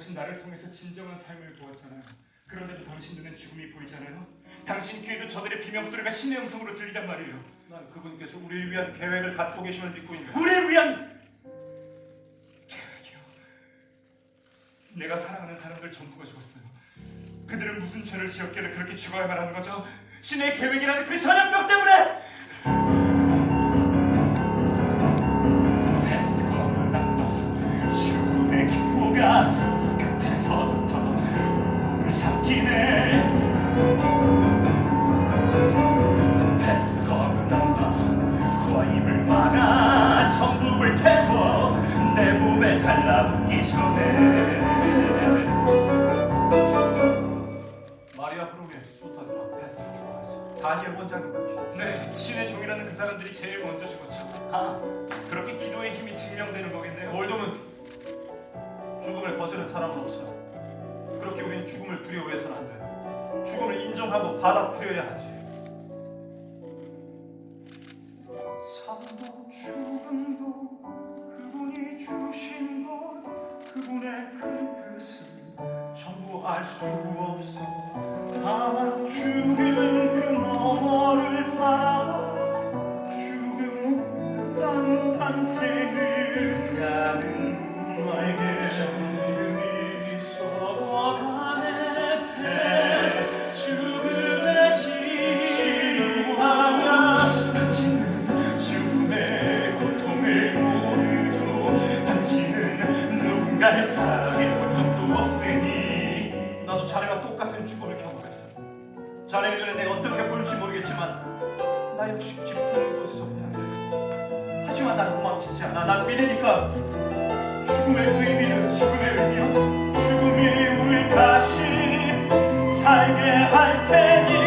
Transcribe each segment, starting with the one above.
당신 나를 통해서 진정한 삶을 보았잖아요. 그런데도 당신 눈엔 죽음이 보이잖아요. 당신 귀에도 저들의 비명 소리가 신의 음성으로 들리단 말이에요. 난 그분께서 우리를 위한 계획을 갖고 계심을 믿고 있는 우리를 위한 계획이요. 내가 사랑하는 사람들 전부가 죽었어요. 그들은 무슨 죄를 지었길래 그렇게 죽어야만 하는 거죠? 신의 계획이라는 그 전염병 때문에! 마리아 브롬의 소타드와 베스트 죽어갔어. 다니엘 원장님 것이다. 네, 신의 종이라는 그 사람들이 제일 먼저 죽었죠. 아, 그렇게 기도의 힘이 증명되는 거겠네요. 월동은 죽음을 거스는 사람은 없어. 그렇게 우리는 죽음을 두려워해서는 안 돼. 죽음을 인정하고 받아들여야 하지. 것 그분의 큰 뜻은 전부 알 수 없어. 다만 죽음 그 너머를 바라봐 죽음 그 탄생을 가는 너에게 누군가를 사랑해본 적도 없으니. 나도 자네가 똑같은 죽음을 경험했어. 자네 눈에 내가 어떻게 보일지 모르겠지만 나 역시 깊은 곳에서 부탁해 하지만 난 도망치지 않아. 난 믿으니까 죽음의 의미는 죽음의 의미야 죽음이 우리 다시 살게 할 테니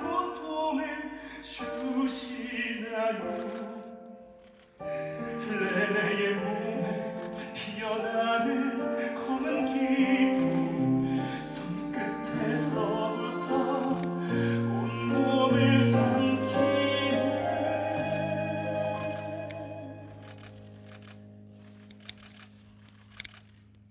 고통을 주시나요